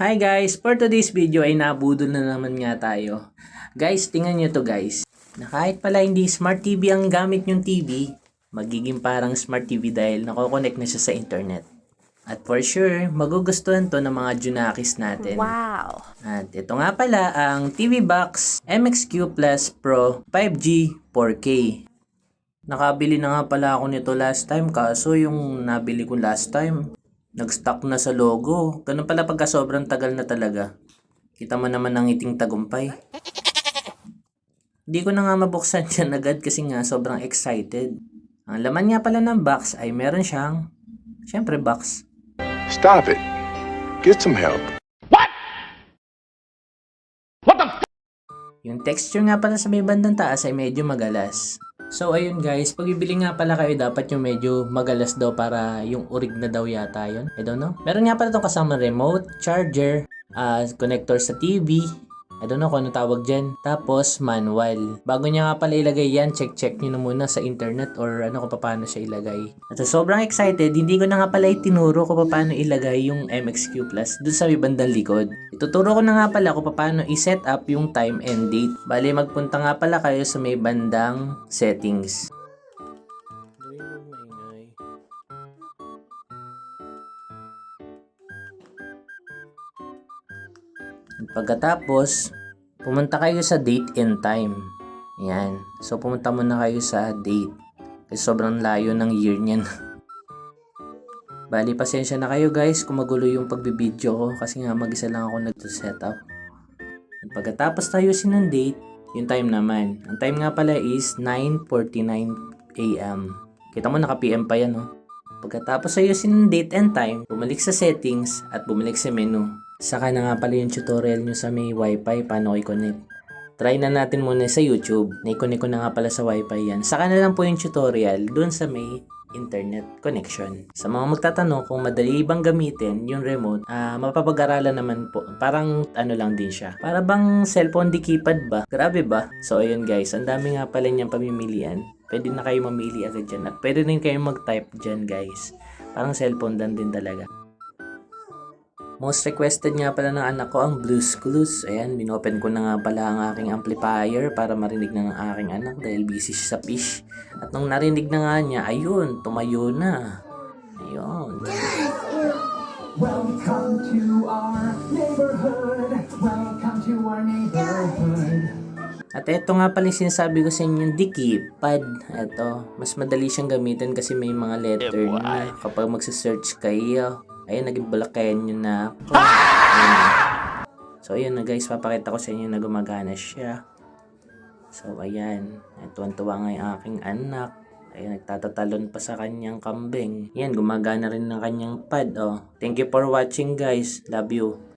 Hi guys! For today's video ay nabudol na naman nga tayo. Guys, tingnan nyo to guys. Na kahit pala hindi smart TV ang gamit yung TV, magiging parang smart TV dahil nakokonect na siya sa internet. At for sure, magugustuhan to ng mga Junakis natin. Wow. At ito nga pala ang TV Box MXQ Plus Pro 5G 4K. Nakabili na nga pala ako nito last time kaso yung nabili ko last time, nag-stock na sa logo. Ganun pala pagka sobrang tagal na talaga. Kita mo naman ang iting tagumpay. Hindi ko na nga mabuksan yan agad kasi nga sobrang excited. Ang laman nga pala ng box ay meron siyang, syempre box, Stop it. Get some help. Yung texture nga pala sa may bandang taas ay medyo magalas. So ayun guys, pag bibili nga pala kayo dapat yung medyo magalas daw para yung urig na daw yata yun. I don't know. Meron nga pala itong kasama remote, charger, ah, connector sa TV, I don't know kung ano tawag dyan. Tapos, manual. Bago niya nga pala ilagay yan, check-check nyo na muna sa internet or ano kung paano siya ilagay. At so, sobrang excited, hindi ko na nga pala itinuro kung paano ilagay yung MXQ Plus dun sa may bandang likod. Ituturo ko na nga pala kung paano i-set up yung time and date. Bali, magpunta nga pala kayo sa may bandang settings. Pagkatapos, pumunta kayo sa date and time. Yan. So, pumunta muna kayo sa date. Kasi sobrang layo ng year niyan. Bali, pasensya na kayo guys kung magulo yung pagbibideo ko kasi nga mag-isa lang ako nag-setup. At Pagkatapos tayo ng date, yung time naman. Ang time nga pala is 9.49 a.m. Kita mo naka-PM pa yan, oh. Pagkatapos ayusin ng date and time, bumalik sa settings at bumalik sa menu. Saka na nga pala yung tutorial nyo sa may wifi paano i-connect. Try na natin muna sa YouTube. Na-connect ko na nga pala sa wifi yan. Saka na lang po yung tutorial dun sa may internet connection. Sa mga magtatanong kung madali bang gamitin yung remote, ah mapapag-aralan naman po. Parang ano lang din siya. Para bang cellphone di keypad ba? Grabe ba? So ayun guys, ang dami nga pala niyang pamimilian. Pwede na kayo mamili agad dyan. At pwede din kayo mag-type dyan guys. Parang cellphone lang din talaga. Most requested nga pala ng anak ko ang Blues Clues. Ayan, binopen ko na nga pala ang aking amplifier para marinig na ng aking anak dahil busy siya sa fish. At nung narinig na nga niya, ayun, tumayo na. Ayun. Welcome to our neighborhood. Welcome to our neighborhood. At ito nga pala yung sinasabi ko sa inyo, di keypad. Ito, mas madali siyang gamitin kasi may mga letter na kapag magsa-search kayo. Ayun, naging balakayan nyo na. So, ayun na guys, papakita ko sa inyo na gumagana siya. So, ayan. Tuwan-tuwa nga yung aking anak. Ayun, nagtatatalon pa sa kanyang kambing. Yan, gumagana rin ng kanyang pad, oh. Thank you for watching, guys. Love you.